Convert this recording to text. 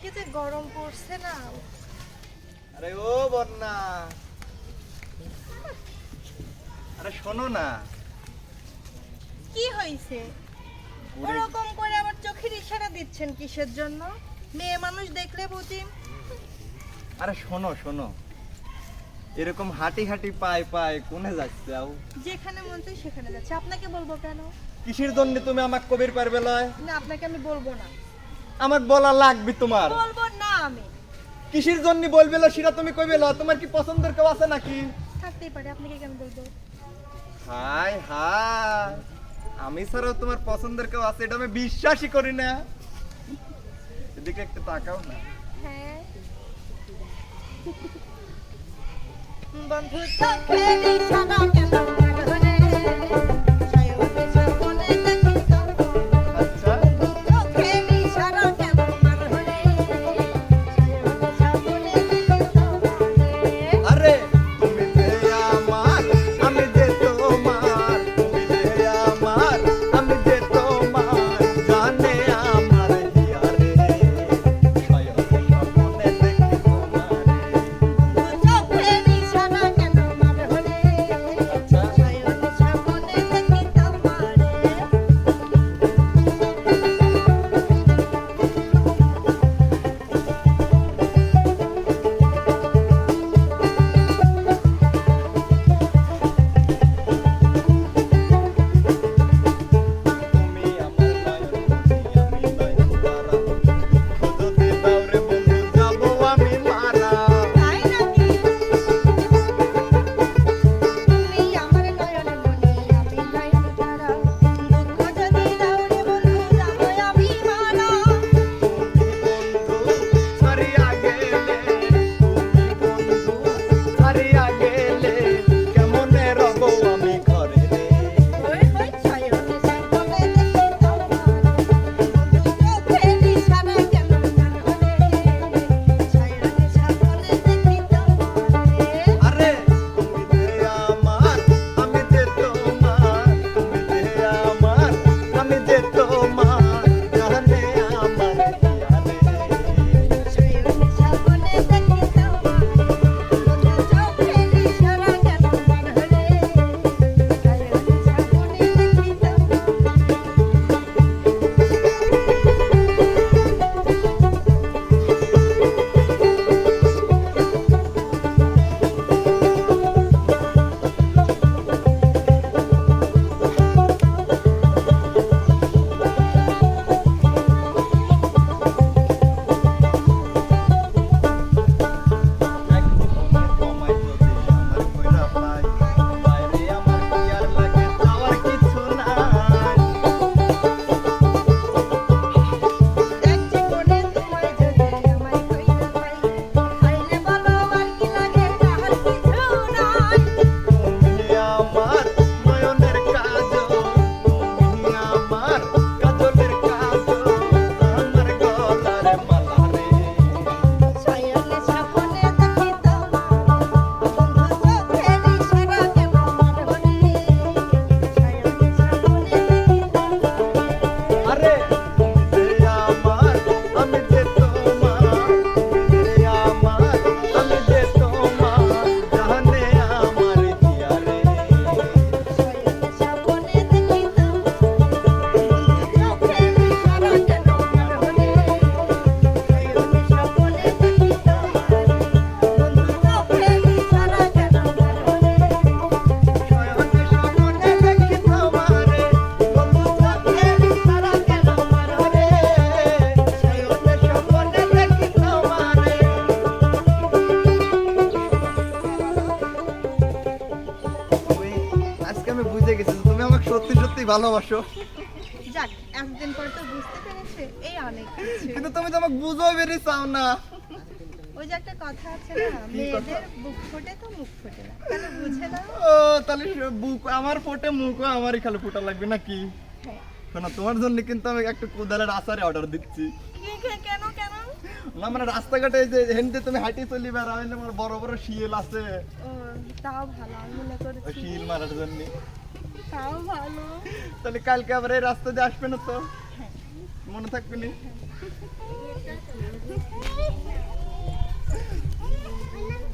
কি যে গরম পড়ছে না? আরে ও বন্যা। আরে শোনো না। কি হয়েছে ওরকম করে আমার চোখের ইশারা দিচ্ছেন কিসের জন্য? মেয়ে মানুষ দেখলে বুঝি। আরে শোনো শোনো। এরকম হাঁটি হাঁটি পায় পায় কোনে যাচ্ছে আও? যেখানে মন চাই সেখানে যাচ্ছে। আপনাকে বলব কেন? কিসের জন্য তুমি আমাকে কবির পারবে লয়? না আপনাকে আমি বলব না। আমার বলা লাগবে তোমার। বলব না আমি। কিসের জন্য বলবে লো? সেটা তুমি কইবে লো। তোমার কি পছন্দের কেউ আছে নাকি? থাকতেই পারে আপনাকে কেন বলব হাই হাই আমি ছাড়াও তোমার পছন্দের কেউ আছে এটা আমি বিশ্বাসই করি না। এদিকে একটু তাকাও না। হ্যাঁ। বন্ধু ইশারা কেন ভালোবাসো। যাক একদিন পর তো বুঝতে পেরেছে এই অনেক কিছু। কিন্তু তুমি তো আমাকে বেরিয়ে চাও না ওই যে একটা কথা আছে না মেয়েদের বুক ফোটে তো মুখ ফোটে না। বুঝে না ও তাহলে বুক আমার ফোটে মুখও আমারই খালি ফোটা লাগবে নাকি? হ্যাঁ। শোনো তোমার জন্য কিন্তু আমি একটা কোদালের আচারে অর্ডার দিচ্ছি। কেন কেন? না মানে রাস্তাঘাটে যে হেনতে তুমি হাঁটি চলি বেড়াইলে আমার বড় বড় শিল আছে। তাও ভালো আমি মনে করেছি শিল মারার জন্য। তাহলে কালকে আবার এই রাস্তা দিয়ে আসবে না তো? মনে থাকবে না?